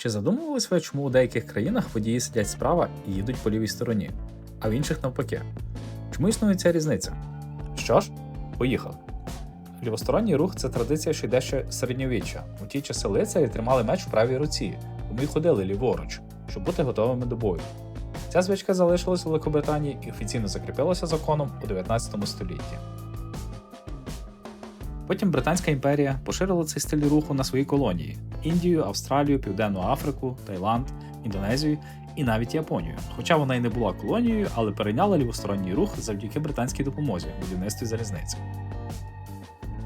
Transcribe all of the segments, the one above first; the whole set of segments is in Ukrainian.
Чи задумувались ви, чому у деяких країнах водії сидять справа і їдуть по лівій стороні, а в інших навпаки? Чому існує ця різниця? Що ж, поїхали. Лівосторонній рух це традиція, що йде ще середньовіччя. У ті часи лицарі тримали меч в правій руці, тому й ходили ліворуч, щоб бути готовими до бою. Ця звичка залишилась у Великобританії і офіційно закріпилася законом у 19 столітті. Потім Британська імперія поширила цей стиль руху на свої колонії: Індію, Австралію, Південну Африку, Таїланд, Індонезію і навіть Японію. Хоча вона й не була колонією, але перейняла лівосторонній рух завдяки британській допомозі в будівництві залізниці.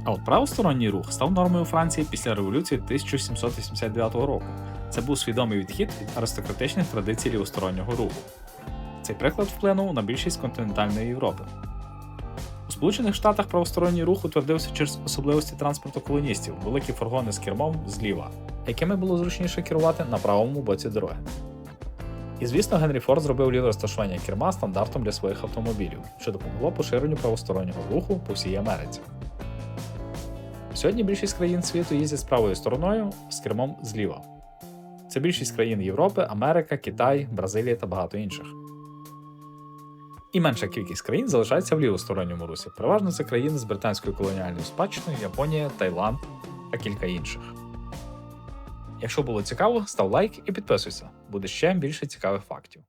А от правосторонній рух став нормою у Франції після революції 1789 року. Це був свідомий відхід від аристократичних традицій лівостороннього руху. Цей приклад вплинув на більшість континентальної Європи. Сполучених Штатах правосторонній рух утвердився через особливості транспорту колоністів, великі фургони з кермом зліва, якими було зручніше керувати на правому боці дороги. І звісно, Генрі Форд зробив ліве розташування керма стандартом для своїх автомобілів, що допомогло поширенню правостороннього руху по всій Америці. Сьогодні більшість країн світу їздять з правою стороною з кермом зліва. Це більшість країн Європи, Америка, Китай, Бразилія та багато інших. І менша кількість країн залишається в лівосторонньому русі. Переважно це країни з британською колоніальною спадщиною, Японія, Таїланд та кілька інших. Якщо було цікаво, став лайк і підписуйся, буде ще більше цікавих фактів.